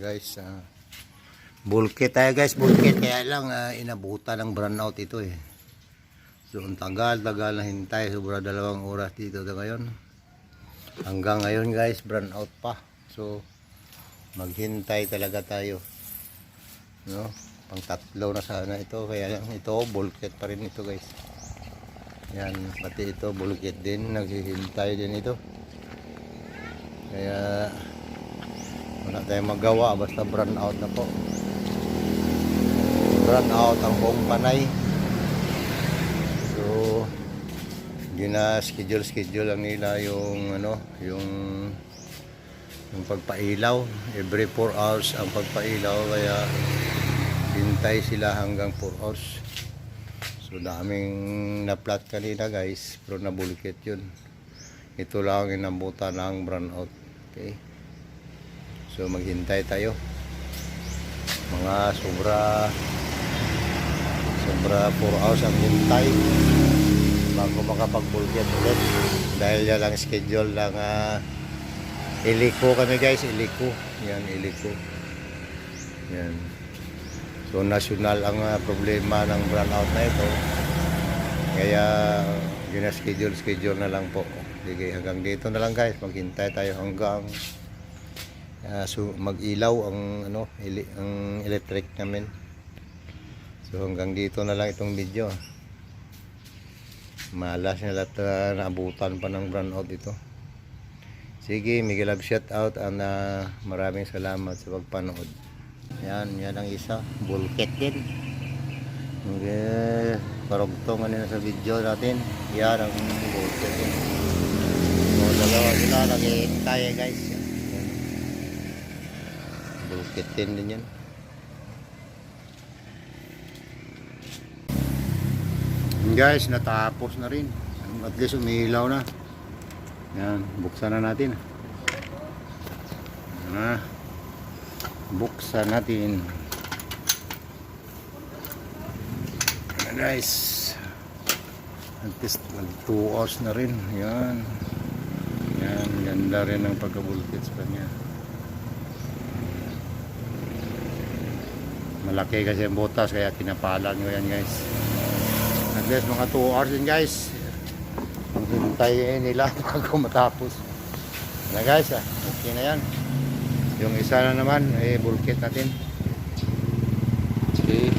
guys. ah bulkit tayo guys, bulkit. Kaya lang ah, inabutan ng burnout ito eh. So ang tagal, tagal na hintay. Sobra dalawang oras dito na ngayon. Hanggang ngayon guys, burnout pa. So maghintay talaga tayo. No? Pang tatlo na sana ito. Kaya lang ito, bulkit pa rin ito guys. Yan, pati ito, bulkit din. Naghihintay din ito. Kaya wala tayong magawa basta burn out na po. Burn out ang buong panay. So na schedule lang nila yung ano yung yung pagpailaw. Every 4 hours ang pagpailaw kaya hintay sila hanggang 4 hours. So daming na-flat kanina guys pero nabulikit yun. Ito lang ang inabutan ng brownout okay so maghintay tayo. Mga sobra sobra 4 hours ang hintay bago makapag-bulget ulit. Dahil yan lang schedule ng ah, iliko kami guys. Iliko. Yan iliko. Yan. So national ang ah, problema ng brownout na ito. Kaya gina-schedule schedule na lang po. Sige hanggang dito na lang guys. Maghintay tayo hanggang ah, so mag-ilaw ang ano ili, ang electric namin. So hanggang dito na lang itong video. Malas na lahat ah, naabutan pa ng brownout ito. Sige Miguel Love shout out and ah, maraming salamat sa pagpanood. Yan yan ang isa. Bulket din. Okay parugtong kanina sa video natin. Yan ang bulket din. So dalawa sila naghihintay eh, guys bulket din yan. Guys natapos na rin. At least umihilaw na. Yan buksan na natin. Yan na. Buksan natin. Yan guys. At least 2 hours na rin. Yan. Yan ganda rin ang pagkabulkit sa kanya malaki kasi ang butas kaya kinapalan ko yan guys. At least mga 2 hours din guys. Hintayin nila bago matapos. Na guys ah, okay na yan. Yung isa na naman eh bulkit natin. Okay.